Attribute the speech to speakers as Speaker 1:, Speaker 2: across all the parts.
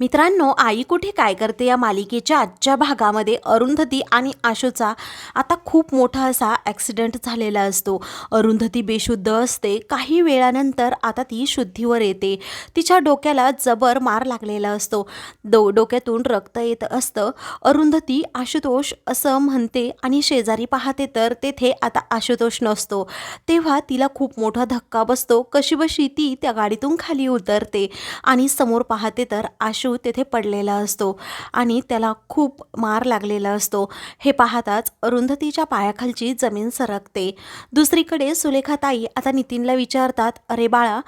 Speaker 1: मित्रांनो आई कुठे काय करते या मालिकेच्या आजच्या भागामध्ये? अरुंधती आणि आशूचा आता खूप मोठा असा ॲक्सिडेंट झालेला असतो. अरुंधती बेशुद्ध असते. काही वेळानंतर आता ती शुद्धीवर येते. तिच्या डोक्याला जबर मार लागलेला असतो. दो डोक्यातून रक्त येत असतं. अरुंधती आशुतोष असं म्हणते आणि शेजारी पाहते तर तेथे आता आशुतोष नसतो. तेव्हा तिला खूप मोठा धक्का बसतो. कशीबशी ती त्या गाडीतून खाली उतरते आणि समोर पाहते तर आशु तेथे पडलेला असतो आणि त्याला खूप मार लागलेला असतो. हे पाहताच अरुंधतीच्या पायाखालची जमीन सरकते. दुसरीकडे सुलेखाताई आता नितीनला विचारतात अरे बाळा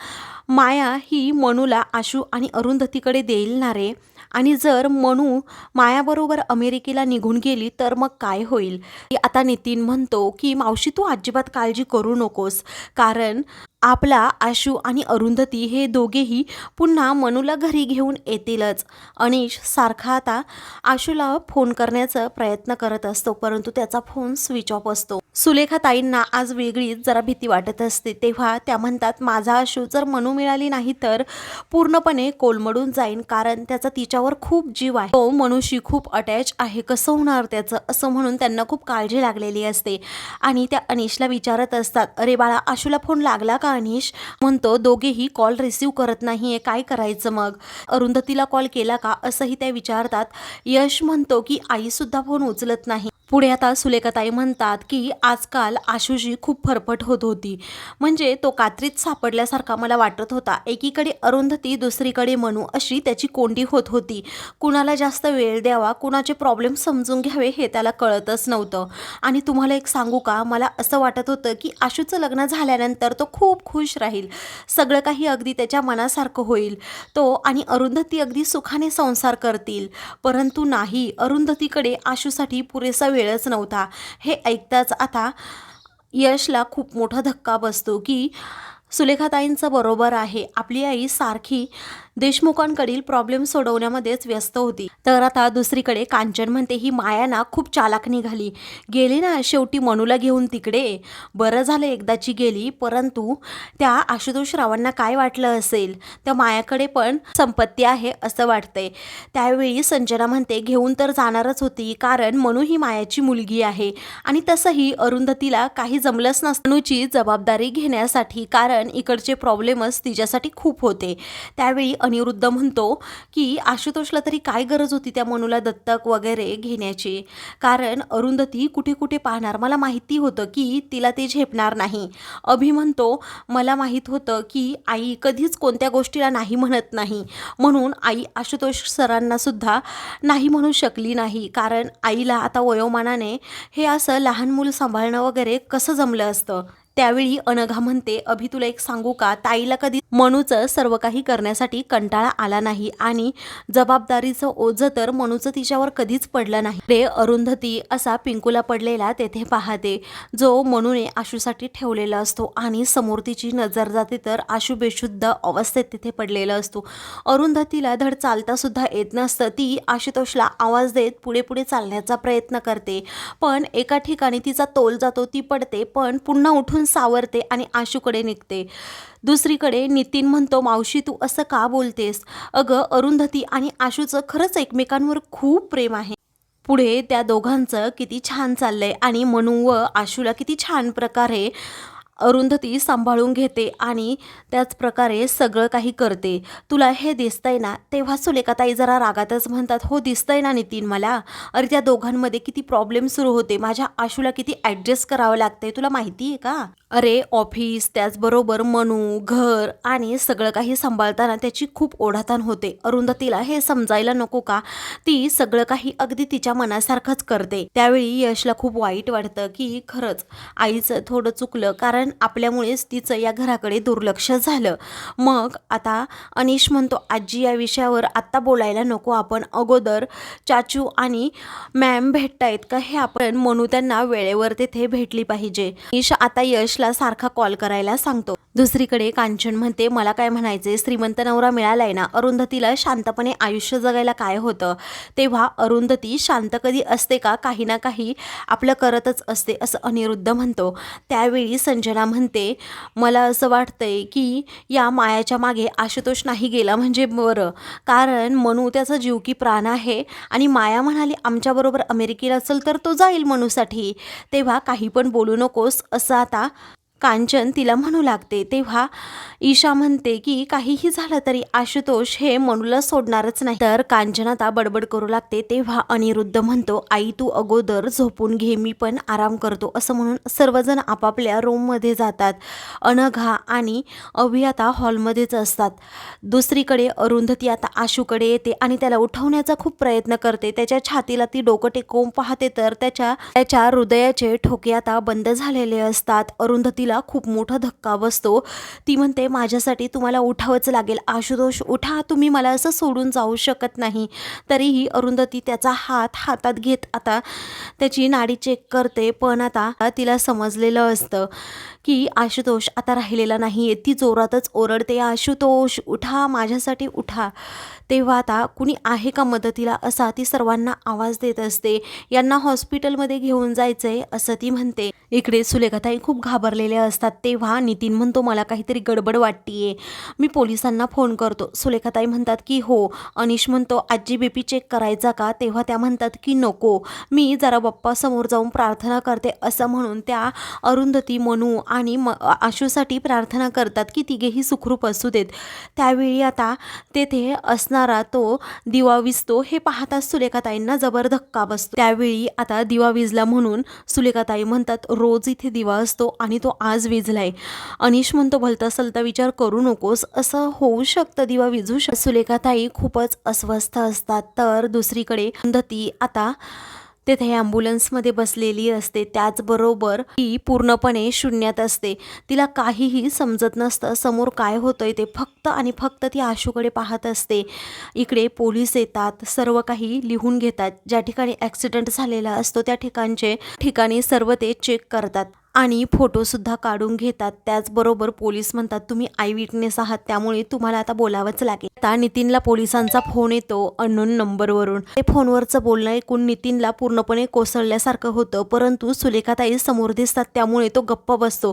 Speaker 1: माया ही मनूला आशू आणि अरुंधतीकडे देईल ना रे आणि जर मनू मायाबरोबर अमेरिकेला निघून गेली तर मग काय होईल? आता नितीन म्हणतो की मावशी तू अजिबात काळजी करू नकोस. कारण आपला आशू आणि अरुंधती हे दोघेही पुन्हा मनूला घरी घेऊन येतीलच. अनिश सारखा आता आशूला फोन करण्याचा प्रयत्न करत असतो परंतु त्याचा फोन स्विच ऑफ असतो. सुलेखाताईंना आज वेगळीच जरा भीती वाटत असते. तेव्हा त्या म्हणतात माझा आशू जर मनू मिळाली नाही तर पूर्णपणे कोलमडून जाईन कारण त्याचा तिच्यावर खूप जीव आहे. तो मनुशी खूप अटॅच आहे. कसं होणार त्याचं? असं म्हणून त्यांना खूप काळजी लागलेली असते. आणि त्या अनिशला विचारत असतात अरे बाळा आशूला फोन लागला का अनिश? म्हणतो दोघेही कॉल रिसीव्ह करत नाहीये. काय करायचं मग? अरुंधतीला कॉल केला का? असंही त्या विचारतात. यश म्हणतो की आईसुद्धा फोन उचलत नाही. पुढे आता सुलेखाताई म्हणतात की आजकाल आशूची खूप फरफट होत होती. म्हणजे तो कात्रीत सापडल्यासारखा मला वाटत होता. एकीकडे अरुंधती दुसरीकडे मनू अशी त्याची कोंडी होत होती. कुणाला जास्त वेळ द्यावा कुणाचे प्रॉब्लेम समजून घ्यावे हे त्याला कळतच नव्हतं. आणि तुम्हाला एक सांगू का? मला असं वाटत होतं की आशूचं लग्न झाल्यानंतर तो खूप खुश राहील. सगळं काही अगदी त्याच्या मनासारखं होईल. तो आणि अरुंधती अगदी सुखाने संसार करतील. परंतु नाही अरुंधतीकडे आशूसाठी पुरेसा वेळ वेळच नव्हता. हे ऐकताच आता यशला खूप मोठा धक्का बसतो की सुलेखाताईंचं बरोबर आहे. आपली आई सारखी देशमुखांकडील प्रॉब्लेम सोडवण्यामध्येच व्यस्त होती. तर आता दुसरीकडे कांचन म्हणते ही मायाना खूप चालाक निघाली. गेली ना शेवटी मनूला घेऊन तिकडे. बरं झालं एकदाची गेली परंतु त्या आशुतोष रावांना काय वाटलं असेल? त्या मायाकडे पण संपत्ती आहे असं वाटतंय. त्यावेळी संजना म्हणते घेऊन तर जाणारच होती कारण मनू ही मायाची मुलगी आहे. आणि तसंही अरुंधतीला काही जमलंच नसणूची जबाबदारी घेण्यासाठी कारण इकडचे प्रॉब्लेमच तिच्यासाठी खूप होते. त्यावेळी अनिरुद्ध म्हणतो की आशुतोषला तरी काय गरज होती त्या मनूला दत्तक वगैरे घेण्याची? कारण अरुंधती कुठे कुठे पाहणार? मला माहिती होतं की तिला ते झेपणार नाही. अभि म्हणतो मला माहीत होतं की आई कधीच कोणत्या गोष्टीला नाही म्हणत नाही. म्हणून आई आशुतोष सरांनासुद्धा नाही म्हणू शकली नाही. कारण आईला आता वयोमानाने हे असं लहान मूल सांभाळणं वगैरे कसं जमलं असतं? त्यावेळी अनघा म्हणते अभि तुला एक सांगू का? ताईला कधी मनूचं सर्व काही करण्यासाठी कंटाळा आला नाही आणि जबाबदारीचं ओझं तर मनूचं तिच्यावर कधीच पडलं नाही. रे अरुंधती असा पिंकूला पडलेला तेथे पाहते जो मनूने आशूसाठी ठेवलेला असतो आणि समोर तिची नजर जाते तर आशू बेशुद्ध अवस्थेत तिथे पडलेला असतो. अरुंधतीला धड चालता सुद्धा येत नसतं. ती आशुतोषला आवाज देत पुढे पुढे चालण्याचा प्रयत्न करते. पण एका ठिकाणी तिचा तोल जातो ती पडते पण पुन्हा उठून सावरते आणि आशूकडे निघते. दुसरीकडे नितीन म्हणतो मावशी तू असं का बोलतेस? अगं अरुंधती आणि आशूचं खरंच एकमेकांवर खूप प्रेम आहे. पुढे त्या दोघांचं किती छान चाललंय आणि मनू व आशूला किती छान प्रकारे अरुंधती सांभाळून घेते आणि त्याच प्रकारे सगळं काही करते. तुला हे दिसतंय ना तेव्हा सुलेखाताई जरा रागातच म्हणतात हो दिसतंय ना नितीन मला. अरे त्या दोघांमध्ये किती प्रॉब्लेम सुरू होते. माझ्या आशूला किती ॲडजस्ट करावं लागतंय तुला माहिती आहे का? अरे ऑफिस त्याचबरोबर मनू घर आणि सगळं काही सांभाळताना त्याची खूप ओढाताण होते. अरुंधतीला हे समजायला नको का? ती सगळं काही अगदी तिच्या मनासारखंच करते. त्यावेळी यशला खूप वाईट वाटतं की खरंच आईचं थोडं चुकलं. कारण आपल्यामुळेच तिचं या घराकडे दुर्लक्ष झालं. मग आता अनिश म्हणतो आजी या विषयावर आत्ता बोलायला नको. आपण अगोदर चाचू आणि मॅम भेटतायत का हे आपण म्हणू त्यांना वेळेवर तिथे भेटली पाहिजे. अनिश आता यशला सारखा कॉल करायला सांगतो. दुसरीकडे कांचन म्हणते मला काय म्हणायचे श्रीमंत नवरा मिळालाय ना? अरुंधतीला शांतपणे आयुष्य जगायला काय होतं? तेव्हा अरुंधती शांत कधी असते का? काही ना काही आपलं करतच असते असं अनिरुद्ध म्हणतो. त्यावेळी संजय अंजना म्हणते मला असं वाटतंय की या मायाच्या मागे आशुतोष नाही गेला म्हणजे बरं. कारण मनू त्याचा जीव की प्राण आहे आणि माया म्हणाली आमच्याबरोबर अमेरिकेला असेल तर तो जाईल मनूसाठी. तेव्हा काही पण बोलू नकोस असं आता कांचन तिला म्हणू लागते. तेव्हा ईशा म्हणते की काहीही झालं तरी आशुतोष हे मनूला सोडणारच नाही. तर कांचन आता बडबड करू लागते. तेव्हा अनिरुद्ध म्हणतो आई तू अगोदर झोपून घे मी पण आराम करतो. असं म्हणून सर्वजण आपापल्या रूममध्ये जातात. अनघा आणि अभि आता हॉलमध्येच असतात. दुसरीकडे अरुंधती आता आशूकडे येते आणि त्याला उठवण्याचा खूप प्रयत्न करते. त्याच्या छातीला ती डोकं टेकवून पाहते तर त्याच्या त्याच्या हृदयाचे ठोके आता बंद झालेले असतात. अरुंधतीला खूप मोठा धक्का बसतो. ती म्हणते माझ्यासाठी तुम्हाला उठावंच लागेल. आशुतोष उठा. तुम्ही मला असं सोडून जाऊ शकत नाही. तरीही अरुंधती त्याचा हात हातात घेत आता त्याची नाडी चेक करते. पण आता तिला समजलेलं असतं की आशुतोष आता राहिलेला नाही आहे ती जोरातच ओरडते आशुतोष उठा. माझ्यासाठी उठा. तेव्हा आता कुणी आहे का मदतीला असा ती सर्वांना आवाज देत असते. यांना हॉस्पिटलमध्ये घेऊन जायचं आहे असं ती म्हणते. इकडे सुलेखाताई खूप घाबरलेल्या असतात. तेव्हा नितीन म्हणतो मला काहीतरी गडबड वाटतीये. मी पोलिसांना फोन करतो. सुलेखाताई म्हणतात की हो. अनिश म्हणतो आजी बीपी चेक करायचा का? तेव्हा त्या म्हणतात की नको. मी जरा बाप्पासमोर जाऊन प्रार्थना करते असं म्हणून त्या अरुंधती मनू आणि म आशूसाठी प्रार्थना करतात की तिघेही सुखरूप असू देत. त्यावेळी आता तेथे असणारा तो दिवा विजतो हे पाहताच सुलेखाताईंना जबर धक्का बसतो. त्यावेळी आता दिवा विजला म्हणून सुलेखाताई म्हणतात रोज इथे दिवा असतो आणि तो आज विजलाय. अनिश म्हणतो भलता सलता विचार करू नकोस. असं होऊ शकतं दिवा विजू शक सुलेखाताई खूपच अस्वस्थ असतात. तर दुसरीकडे धती आता तेथे ॲम्ब्युलन्समध्ये बसलेली असते. त्याचबरोबर ती पूर्णपणे शून्यात असते. तिला काहीही समजत नसतं. समोर काय होतंय ते फक्त आणि फक्त ती आशूकडे पाहत असते. इकडे पोलीस येतात. सर्व काही लिहून घेतात. ज्या ठिकाणी ॲक्सिडेंट झालेला असतो त्या ठिकाणचे ठिकाणी सर्व ते चेक करतात. आणि फोटोसुद्धा काढून घेतात. त्याचबरोबर पोलीस म्हणतात तुम्ही आय विटनेस आहात त्यामुळे तुम्हाला आता बोलावंच लागेल. आता नितीनला पोलिसांचा फोन येतो अननोन नंबरवरून. ते फोनवरचं बोलणं ऐकून नितीनला पूर्णपणे कोसळल्यासारखं होतं परंतु सुलेखाताई समोर दिसतात त्यामुळे तो गप्प बसतो.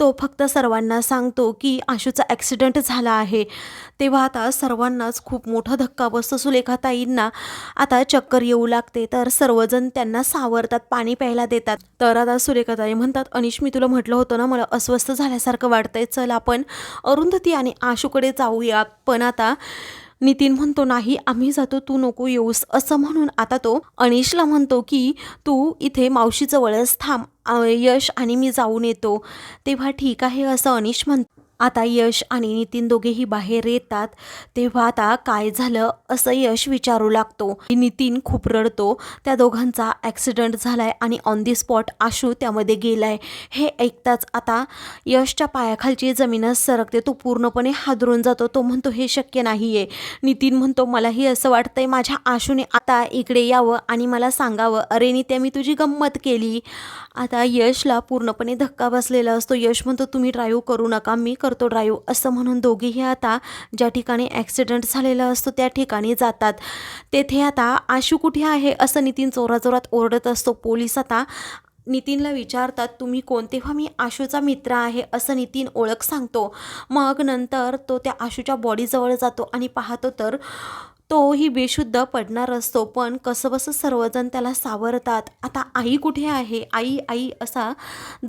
Speaker 1: तो फक्त सर्वांना सांगतो की आशूचा ॲक्सिडेंट झाला आहे. तेव्हा आता सर्वांनाच खूप मोठा धक्का बसतो सुलेखाताईंना. आता चक्कर येऊ लागते तर सर्वजण त्यांना सावरतात पाणी प्यायला देतात. तर आता सुलेखाताई म्हणतात अनिश मी तुला म्हटलं होतं ना मला अस्वस्थ झाल्यासारखं वाटतंय. चल आपण अरुंधती आणि आशूकडे जाऊया पण आता नितीन म्हणतो नाही आम्ही जातो तू नको येऊस. असं म्हणून आता तो अनिशला म्हणतो की तू इथे मावशीजवळच थांब. यश आणि मी जाऊन येतो. तेव्हा ठीक आहे असं अनिश म्हण आता यश आणि नितीन दोघेही बाहेर येतात. तेव्हा आता काय झालं असं यश विचारू लागतो. नितीन खूप रडतो. त्या दोघांचा ॲक्सिडंट झालाय आणि ऑन दी स्पॉट आशू त्यामध्ये गेलाय. हे ऐकताच आता यशच्या पायाखालची जमीनच सरकते. तो पूर्णपणे हादरून जातो. तो म्हणतो हे शक्य नाही आहे नितीन म्हणतो मलाही असं वाटतंय माझ्या आशूने आता इकडे यावं आणि मला सांगावं. अरे नित्या मी तुझी गंमत केली. आता यशला पूर्णपणे धक्का बसलेला असतो. यश म्हणतो तुम्ही ड्राईव्ह करू नका. मी करतो ड्राईव्ह असं म्हणून दोघीही आता ज्या ठिकाणी ॲक्सिडेंट झालेला असतो त्या ठिकाणी जातात. तेथे आता आशू कुठे आहे असं नितीन जोराजोरात ओरडत असतो. पोलीस आता नितीनला विचारतात तुम्ही कोण? तेव्हा मी आशूचा मित्र आहे असं नितीन ओळख सांगतो. मग नंतर तो त्या आशूच्या बॉडीजवळ जातो आणि पाहतो तर तोही बेशुद्ध पडणार असतो. पण कसंबसं सर्वजण त्याला सावरतात. आता आई कुठे आहे? आई आई असा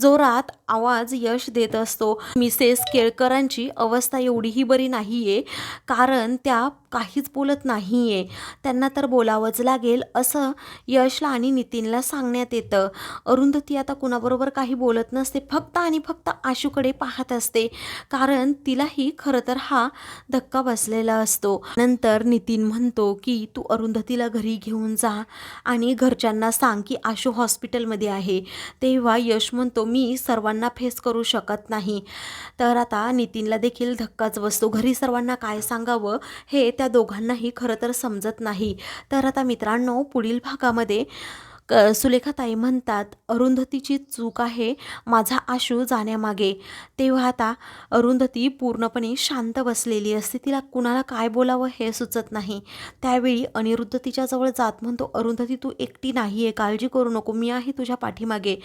Speaker 1: जोरात आवाज यश देत असतो. मिसेस केळकरांची अवस्था एवढीही बरी नाही आहे कारण त्या काहीच बोलत नाही आहे त्यांना तर बोलावंच लागेल असं यशला आणि नितीनला सांगण्यात येतं. अरुंधती आता कुणाबरोबर काही बोलत नसते. फक्त आणि फक्त आशूकडे पाहत असते. कारण तिलाही खरं तर हा धक्का बसलेला असतो. नंतर नितीन म्हणतो की तू अरुंधतीला घरी घेऊन जा आणि घरच्यांना सांग की आशू हॉस्पिटलमध्ये आहे. तेव्हा यश म्हणतो मी सर्वांना फेस करू शकत नाही. तर आता नितीनला देखील धक्काच बसतो. घरी सर्वांना काय सांगावं हे त्या दोघांनाही खरं तर समजत नाही. तर आता मित्रांनो पुढील भागामध्ये क सुलेखाताई म्हणतात अरुंधतीची चूक आहे माझा आशू जाण्यामागे. तेव्हा आता अरुंधती पूर्णपणे शांत बसलेली असते. तिला कुणाला काय बोलावं हे सुचत नाही. त्यावेळी अनिरुद्ध तिच्याजवळ जात म्हणतो अरुंधती तू एकटी नाही आहे काळजी करू नको. मी आहे तुझ्या पाठीमागे.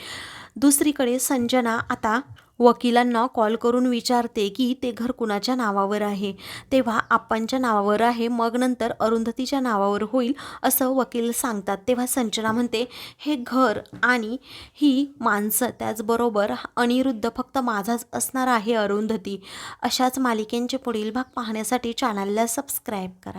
Speaker 1: दुसरीकडे संजना आता वकिलांना कॉल करून विचारते की ते घर कुणाच्या नावावर आहे? तेव्हा आप्पांच्या नावावर आहे मग नंतर अरुंधतीच्या नावावर होईल असं वकील सांगतात. तेव्हा संजना म्हणते हे घर आणि ही माणसं त्याचबरोबर अनिरुद्ध फक्त माझाच असणार आहे अरुंधती. अशाच मालिकेंचे पुढील भाग पाहण्यासाठी चॅनलला सबस्क्राईब करा.